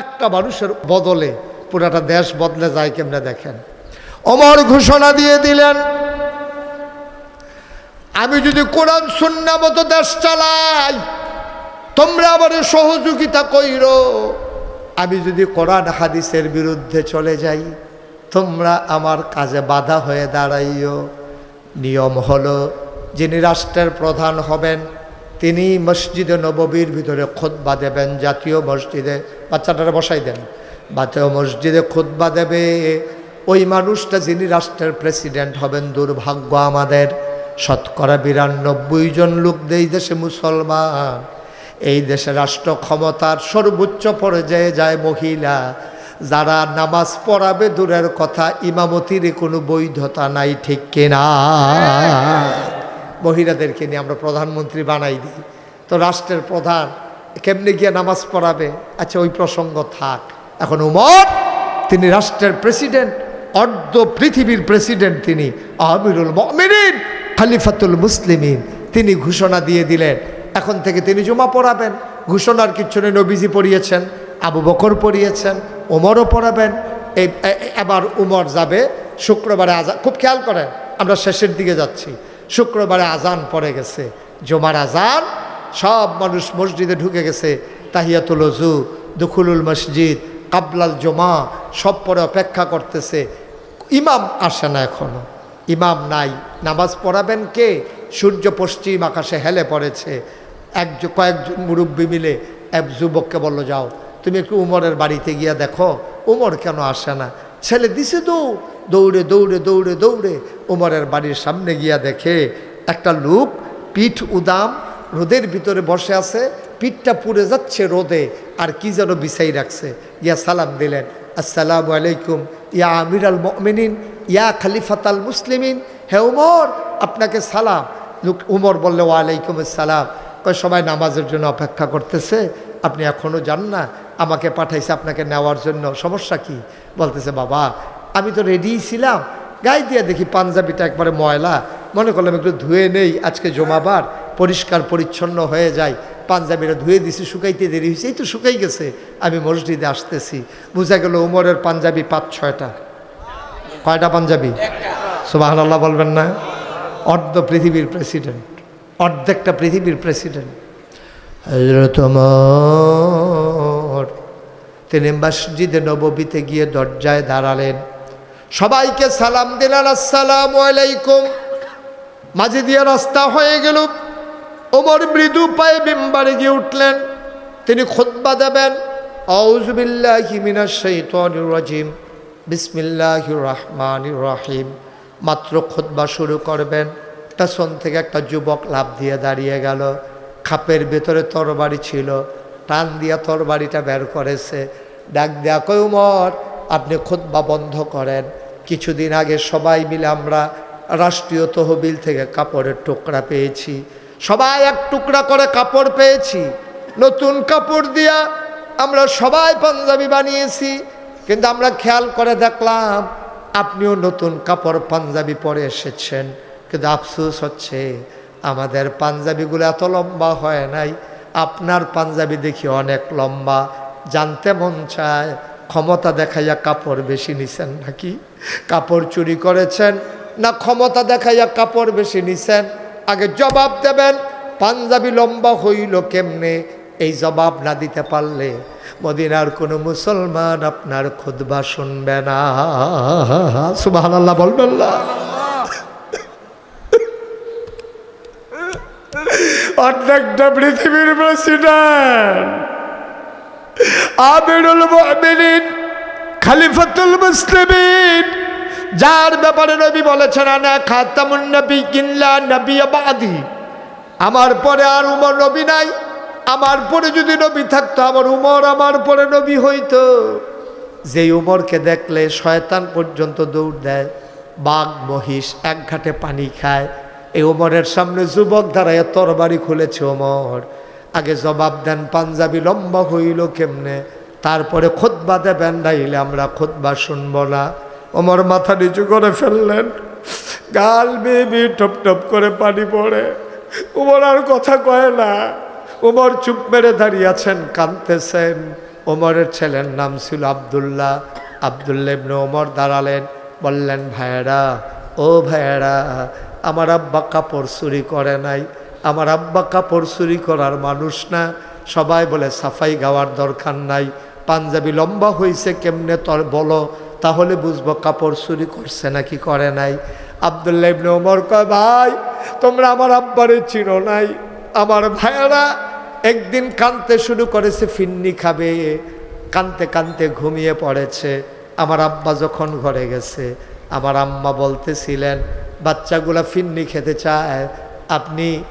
একটা মানুষের বদলে পুরাটা দেশ বদলে যায় কেমনে দেখেন? অমর ঘোষণা দিয়ে দিলেন, আমি যদি কোরআন, সুন্না মতো দেশ চালাই, তোমরা আমার সহযোগিতা কইর। আমি যদি কোরআন, হাদিসের বিরুদ্ধে চলে যাই, তোমরা আমার কাজে বাধা হয়ে দাঁড়াইও। নিয়ম হলো, যিনি রাষ্ট্রের প্রধান হবেন তিনি মসজিদে নববীর ভিতরে খোদবা দেবেন, জাতীয় মসজিদে বাচ্চাটারা বসাই দেন। জাতীয় মসজিদে খোদবা দেবে, ওই মানুষটা যিনি রাষ্ট্রের প্রেসিডেন্ট হবেন, দুর্ভাগ্য আমাদের। শতকরা বিরানব্বই জন লোক এই দেশে মুসলমান। এই দেশে রাষ্ট্র ক্ষমতার সর্বোচ্চ পর্যায়ে যায় মহিলা। যারা নামাজ পড়াবে, দূরের কথা, ইমামতির কোনো বৈধতা নাই, ঠিক কিনা? মহিলাদেরকে নিয়ে আমরা প্রধানমন্ত্রী বানাই দিই। তো রাষ্ট্রের প্রধান কেমনে গিয়ে নামাজ পড়াবে? আচ্ছা ওই প্রসঙ্গ থাক। এখন উমর, তিনি রাষ্ট্রের প্রেসিডেন্ট, অর্ধ পৃথিবীর প্রেসিডেন্ট তিনি, আমিরুল মমিনিন, খালিফাতুল মুসলিমিন। তিনি ঘোষণা দিয়ে দিলেন, এখন থেকে তিনি জমা পড়াবেন। ঘোষণার কিচ্ছু নেই, নবীজি পড়িয়েছেন, আবু বকর পড়িয়েছেন ওমরও পড়াবেন। এবার উমর যাবে, শুক্রবারে আজান খুব খেয়াল করেন, আমরা শেষের দিকে যাচ্ছি। শুক্রবারে আজান পড়ে গেছে। জমার আজান, সব মানুষ মসজিদে ঢুকে গেছে। তাহিয়াতুল অজু দুখুলুল মসজিদ, কাবলাল জমা, সব পরে অপেক্ষা করতেছে। ইমাম আসে না এখনও ইমাম নাই। নামাজ পড়াবেন কে? সূর্য পশ্চিম আকাশে হেলে পড়েছে। এক কয়েকজন মুরব্বী মিলে এক যুবককে বলল, যাও, তুমি একটু উমরের বাড়িতে গিয়া দেখো। উমর কেন আসে না? ছেলে দিছে দৌড়, দৌড়ে দৌড়ে দৌড়ে দৌড়ে উমরের বাড়ির সামনে গিয়া দেখে একটা লোক পিঠ উদাম, রোদের ভিতরে বসে আছে, পিঠটা পুড়ে যাচ্ছে রোদে, আর কি যেন বিছাই রাখছে। ইয়া সালাম দিলেন, আসসালামু আলাইকুম, ইয়া আমির আল মমিনিন, ইয়া খালিফাত আল মুসলিমিন, হে উমর, আপনাকে সালাম। লোক উমর বললে, ওয়ালাইকুম আসসালাম। সবাই নামাজের জন্য অপেক্ষা করতেছে, আপনি এখনও যান না? আমাকে পাঠাইছে আপনাকে নেওয়ার জন্য। সমস্যা কি? বলতেছে, বাবা, আমি তো রেডিই ছিলাম। গায়ে দিয়ে দেখি পাঞ্জাবিটা একবারে ময়লা। মনে করলাম একটু ধুয়ে নেই, আজকে জমাবার। পরিষ্কার, পরিচ্ছন্ন হয়ে যায় পাঞ্জাবিটা ধুয়ে দিছি, শুকাইতে দেরি হয়েছে এই তো শুকাই গেছে। আমি মসজিদে আসতেছি। বোঝা গেল উমরের পাঞ্জাবি পাঁচ, ছয়টা। কয়টা পাঞ্জাবি? সুবাহ আল্লাহ বলবেন না। অর্ধ পৃথিবীর প্রেসিডেন্ট। অর্ধেকটা পৃথিবীর প্রেসিডেন্ট। হজরত ওমর তিনি মসজিদে নববীতে গিয়ে দরজায় দাঁড়ালেন। সবাইকে সালাম দিলেন, আসসালাম আলাইকুম। মাঝে দিয়ে রাস্তা হয়ে গেল। ওমর মৃদু পায়ে মেম্বারে গিয়ে উঠলেন। তিনি খুতবা দেবেন। রাজিম। বিসমিল্লাহির রহমানির রহিম। মাত্র খুতবা শুরু করবেন। পেছন থেকে একটা যুবক লাভ দিয়ে দাঁড়িয়ে গেল। খাপের ভেতরে তরবারি ছিল। টান দিয়া তোর বাড়িটা বের করেছে। ডাক দেয়া কই উমর, আপনি খুতবা বন্ধ করেন। কিছুদিন আগে সবাই মিলে আমরা রাষ্ট্রীয় তহবিল থেকে কাপড়ের টুকরা পেয়েছি। সবাই এক টুকরা করে কাপড় পেয়েছি। নতুন কাপড় দিয়া আমরা সবাই পাঞ্জাবি বানিয়েছি। কিন্তু আমরা খেয়াল করে দেখলাম, আপনিও নতুন কাপড় পাঞ্জাবি পরে এসেছেন। কিন্তু আফসোস হচ্ছে, আমাদের পাঞ্জাবিগুলো এত লম্বা হয় নাই। আপনার পাঞ্জাবি দেখি অনেক লম্বা, জানতে মন চায়, ক্ষমতা দেখাইয়া কাপড় বেশি নিছেন নাকি? কাপড় চুরি করেছেন না ক্ষমতা দেখাইয়া কাপড় বেশি নিছেন? আগে জবাব দেবেন, পাঞ্জাবি লম্বা হইল কেমনে? এই জবাব না দিতে পারলে মদিনার কোনো মুসলমান আপনার খুদবা শুনবে না। সুবাহ বলবেন না। অর্ধেকটা পৃথিবীর প্রেসিডেন্ট আমিরুল মুমিনিন, খলিফাতুল মুসলিমিন, যার ব্যাপারে নবী বলেছেন, আনা খাতামুন নবী কিনলা নবী বাদি। আমার পরে আর উমর নবী নাই, আমার পরে যদি নবী থাকতো, আমার উমর আমার পরে নবী হইতো। যেই উমরকে দেখলে শয়তান পর্যন্ত দৌড় দেয়, বাঘ, মহিষ এক ঘাটে পানি খায় এই ওমরের সামনে যুবক দাঁড়ায়, তরবারি খুলেছে ওমর আগে জবাব দেন, পাঞ্জাবি লম্বা হইল কেমনে? তারপরে খোদবা দেবেন, নাইলে আমরা খোদবা শুনব না। ওমর মাথা নিচু করে ফেললেন। গাল বেবি টপ টপ করে পানি পড়ে। ওমর আর কথা কয় না। ওমর চুপ মেরে দাঁড়িয়ে আছেন, কাঁদতেছেন। ওমরের ছেলের নাম ছিল আবদুল্লাহ। ইবনে ওমর দাঁড়ালেন, বললেন, ভাইয়েরা, ও ভাইয়েরা আমার আব্বা কাপড় চুরি করে নাই। আমার আব্বা কাপড় চুরি করার মানুষ না। সবাই বলে, সাফাই গাওয়ার দরকার নাই। পাঞ্জাবি লম্বা হয়েছে কেমনে তোর বলো? তাহলে বুঝব কাপড় চুরি করছে নাকি করে নাই। আবদুল্লাহ ইবনে ওমর কয়, ভাই, তোমরা আমার আব্বারে চিনো নাই। আমার ভাইয়েরা একদিন কানতে শুরু করেছে, ফিন্নি খাবে, কানতে কানতে ঘুমিয়ে পড়েছে। আমার আব্বা যখন ঘরে গেছে, আমার আম্মা বলতেছিলেন বাচ্চাগুলা ফিন্নি খেতে চায়। আপনি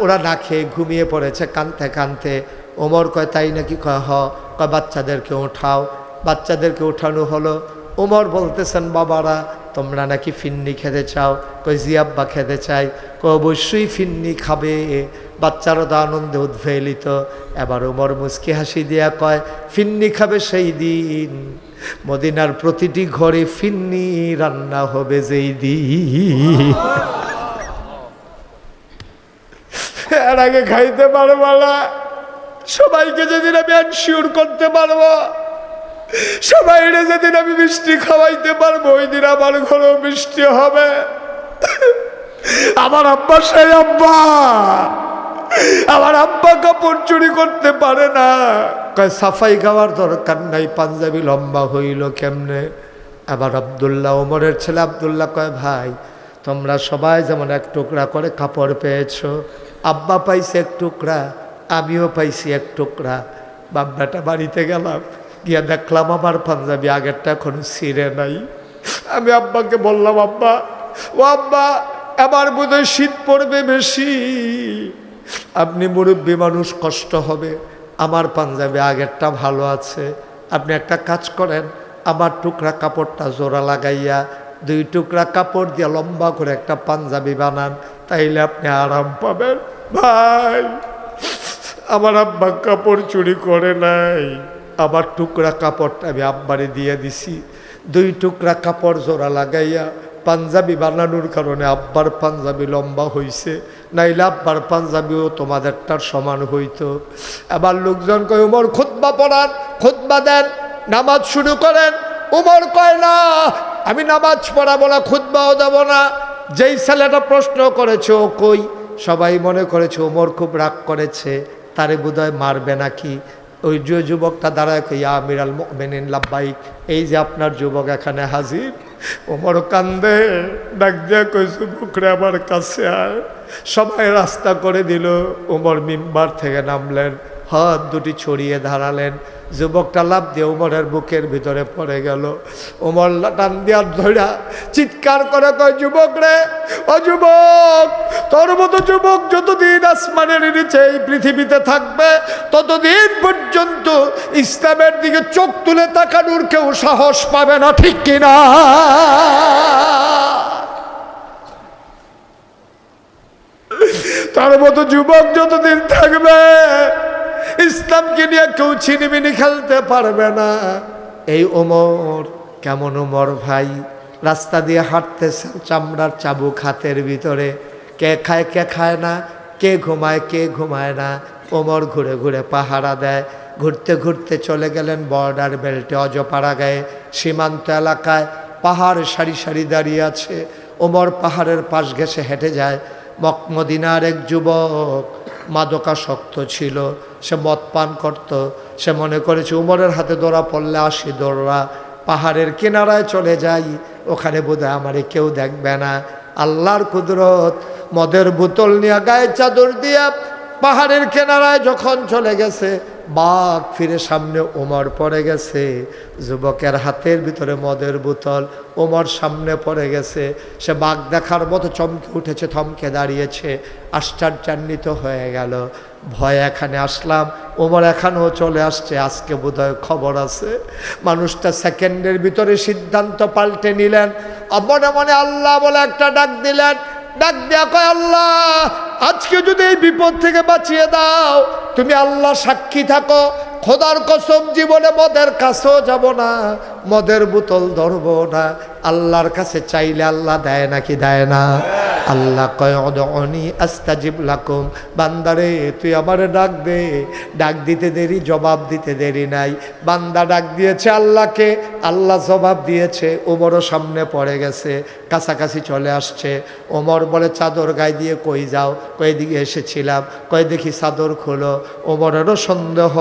ওরা না খেয়ে ঘুমিয়ে পড়েছে কানতে কানতে। ওমর কয়, তাই নাকি? কয়, হ। কয়, বাচ্চাদেরকে উঠাও। বাচ্চাদেরকে উঠানো হলো। ওমর বলতেছেন, বাবারা, তোমরা নাকি ফিন্নি খেতে চাও? কই জিয়াব্বা খেতে চাই। কই অবশ্যই ফিন্নি খাবে। বাচ্চারা তো আনন্দে উদ্ভেলিত। এবার ওমর মুচকি হাসি দিয়া কয়, ফিন্নি খাবে সেই দিন। মদিনার প্রতিটি ঘরে ফিন্নি রান্না হবে যেই দিন। এর আগে খাইতে পারব না। সবাইকে যেদিন আমি আনশিওর করতে পারব সবাই যেদিন আমি মিষ্টি খাওয়াইতে পারব, ওই দিন আমার ঘরেও মিষ্টি হবে। আমার আব্বা সেই আব্বা। আমার আব্বা কাপড় চুরি করতে পারে না। কয়, সাফাই গাওয়ার দরকার নাই, পাঞ্জাবি লম্বা হইল কেমনে? আবার আবদুল্লাহ ওমরের ছেলে আবদুল্লাহ কয়, ভাই, তোমরা সবাই যেমন এক টুকরা করে কাপড় পেয়েছ, আব্বা পাইছে এক টুকরা, আমিও পাইছি এক টুকরা। বাব্বাটা বাড়িতে গেলাম, গিয়া দেখলাম আমার পাঞ্জাবি আগেরটা এখনও ছিঁড়ে নাই। আমি আব্বাকে বললাম, আব্বা, ও আব্বা, এবার বোধহয় শীত পড়বে বেশি। আপনি মুরব্বী মানুষ, কষ্ট হবে। আমার পাঞ্জাবি আগেরটা ভালো আছে। আপনি একটা কাজ করেন, আমার টুকরা কাপড়টা জোড়া লাগাইয়া দুই টুকরা কাপড় দিয়ে লম্বা করে একটা পাঞ্জাবি বানান, তাইলে আপনি আরাম পাবেন। ভাই, আমার আব্বা কাপড় চুরি করে নাই। আমার টুকরা কাপড়টা আমি আব্বারে দিয়ে দিছি। দুই টুকরা কাপড় জোড়া লাগাইয়া পাঞ্জাবি বানানোর কারণে আব্বার পাঞ্জাবি লম্বা হইছে, নাইলে আব্বার পাঞ্জাবিও তোমাদেরটার সমান হইতো। এবার লোকজন কয়, উমর, খুতবা পড়ান, খুতবা দেন, নামাজ শুরু করেন। উমর কয়, না, আমি নামাজ পড়াবো না, খুতবাও দেবো না। যেই ছেলেটা প্রশ্ন করেছে, ও কই? সবাই মনে করেছে ওমর খুব রাগ করেছে, তারে বোধহয় মারবে নাকি? ওই যে যুবকটা দাঁড়ায় কই আমির আল মেনিন লাব্বাইক, এই যে আপনার যুবক এখানে হাজির। ওমর কান্দে, ডাক দিয়া কইসু বুকরে আমার কাছে আয়। সবাই রাস্তা করে দিল, ওমর মিম্বার থেকে নামলেন। হাত দুটি ছড়িয়ে দাঁড়ালেন যুবকটা লাভ দিয়ে উমরের বুকের ভিতরে পড়ে গেল। উমর টান দিয়ার ধরা চিৎকার করে কয়, যুবক রে, ও যুবক, তোর মতো যুবক যতদিন আসমানের নিচে এই পৃথিবীতে থাকবে, ততদিন পর্যন্ত ইসলামের দিকে চোখ তুলে তাকানোর কেউ সাহস পাবে না, ঠিক কিনা তার মতো যুবক যতদিন থাকবে ইসলামকে নিয়ে কেউ ছিনিমিনি খেলতে পারবে না। এই ওমর, কেমন ওমর ভাই? রাস্তা দিয়ে হাঁটতেছে চামড়ার চাবুক হাতের ভিতরে। কে খায় কে খায় না? কে ঘুমায় কে ঘুমায় না? ওমর ঘুরে ঘুরে পাহারা দেয়। ঘুরতে ঘুরতে চলে গেলেন বর্ডার বেল্টে, অজপাড়া গায়ে। সীমান্ত এলাকায় পাহাড় সারি সারি দাঁড়িয়ে আছে। ওমর পাহাড়ের পাশ ঘেসে হেঁটে যায়। মকমদিনার এক যুবক মাদকাসক্ত ছিল। সে মদ পান করত। সে মনে করেছে, উমরের হাতে দৌড়া পড়লে আসি দৌড়া। পাহাড়ের কিনারায় চলে যাই। ওখানে বোধহয় আমারে কেউ দেখবে না। আল্লাহর কুদরত, মদের বোতল নিয়ে গায়ে চাদর দিয়া পাহাড়ের কেনারায় যখন চলে গেছে বাঘ ফিরে সামনে ওমর পড়ে গেছে। যুবকের হাতের ভিতরে মদের বোতল ওমর সামনে পড়ে গেছে। সে বাঘ দেখার মতো চমকে উঠেছে, থমকে দাঁড়িয়েছে, আশ্চর্যান্বিত হয়ে গেল। ভয় এখানে আসলাম, ওমর এখানেও চলে আসছে। আজকে বোধহয় খবর আছে, মানুষটা সেকেন্ডের ভিতরে সিদ্ধান্ত পাল্টে নিলেন। মনে মনে আল্লাহ বলে একটা ডাক দিলেন। ডাক দেয়া কয়, আল্লাহ আজকে যদি এই বিপদ থেকে বাঁচিয়ে দাও, তুমি আল্লাহ সাক্ষী থাকো। খোদার কসম, জীবনে মদের কাছেও যাব না, মদের বোতল ধরবো না। আল্লাহর কাছে চাইলে আল্লাহ দেয় নাকি দেয় না? আল্লাহ কয় অনি আস্তাজিব লাকুম। বান্দারে, তুই আমারে ডাক দে ডাক দিতে দেরি, জবাব দিতে দেরি নাই। বান্দা ডাক দিয়েছে আল্লাহকে, আল্লাহ জবাব দিয়েছে। ওমরও সামনে পড়ে গেছে, কাছাকাছি চলে আসছে। ওমর বলে, চাদর গায়ে দিয়ে কই যাও? কয়েদিকে এসেছিলাম? কয়ে দেখি চাদর খোলো। ওমরেরও সন্দেহ,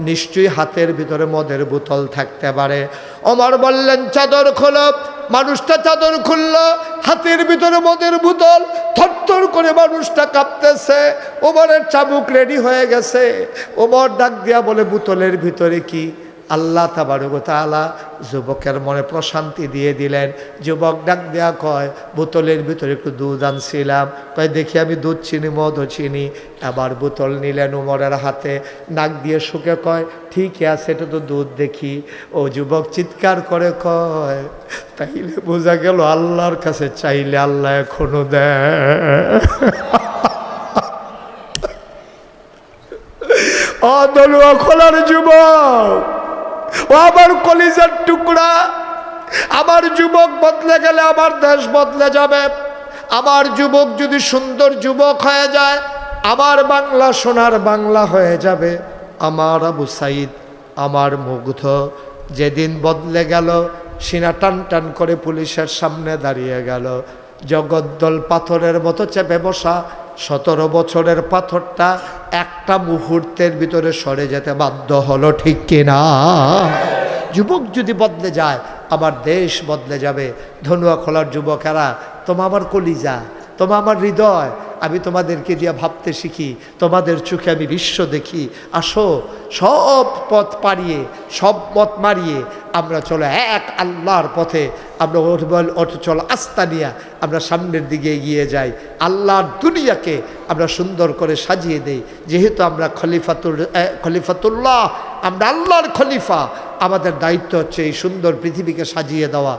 নিশ্চয়ই হাতের ভিতরে মদের বোতল থাকতে পারে। ওমর বললেন, চাদর খোলো। মানুষটা চাদর খুলল, হাতের ভিতরে মদের বোতল, থরথর করে মানুষটা কাঁপতেছে। ওমরের চাবুক রেডি হয়ে গেছে। ওমর ডাক দিয়া বলে, বোতলের ভিতরে কি? আল্লাহ তাবারুকতালা যুবকের মনে প্রশান্তি দিয়ে দিলেন। যুবক ডাক দেয়া কয়, বোতলের ভিতরে একটু দুধ আনছিলাম। কয়, দেখি আমি দুধ চিনি মদও চিনি। আবার বোতল নিলেন উমরের হাতে। নাক দিয়ে শুকে কয়, ঠিকই আছে, এটা তো দুধ দেখি। ও যুবক চিৎকার করে কয়, তাইলে বোঝা গেল আল্লাহর কাছে চাইলে আল্লাহ এখনও দেয়। অদলুয়া খোলার যুবক ও আমার কলিজার টুকরা, আমার যুবক বদলে গেলে আমার দেশ বদলে যাবে। আমার যুবক যদি সুন্দর যুবক হয়ে যায়, আমার বাংলা সোনার বাংলা হয়ে যাবে। আমার আবু সাইদ, আমার মুগ্ধ, যেদিন বদলে গেল, সিনা টান টান করে পুলিশের সামনে দাঁড়িয়ে গেল। জগদ্দল পাথরের মতো চেপে বসা, সতেরো বছরের পাথরটা একটা মুহূর্তের ভিতরে সরে যেতে বাধ্য হলো, ঠিক কিনা? যুবক যদি বদলে যায়, আমার দেশ বদলে যাবে। ধনুয়া খোলার যুবকেরা, তোমা আমার কলিজা, তোমা আমার হৃদয়, আমি তোমাদেরকে দিয়ে ভাবতে শিখি, তোমাদের চোখে আমি বিশ্ব দেখি। আসো, সব পথ পাড়িয়ে, সব পথ মারিয়ে আমরা চলো এক আল্লাহর পথে, আমরা অটচল আস্থা নিয়ে আমরা সামনের দিকে এগিয়ে যাই। আল্লাহর দুনিয়াকে আমরা সুন্দর করে সাজিয়ে দেই। যেহেতু আমরা খলিফাতুল খলিফাতুল্লাহ, আমরা আল্লাহর খলিফা, আমাদের দায়িত্ব হচ্ছে এই সুন্দর পৃথিবীকে সাজিয়ে দেওয়া।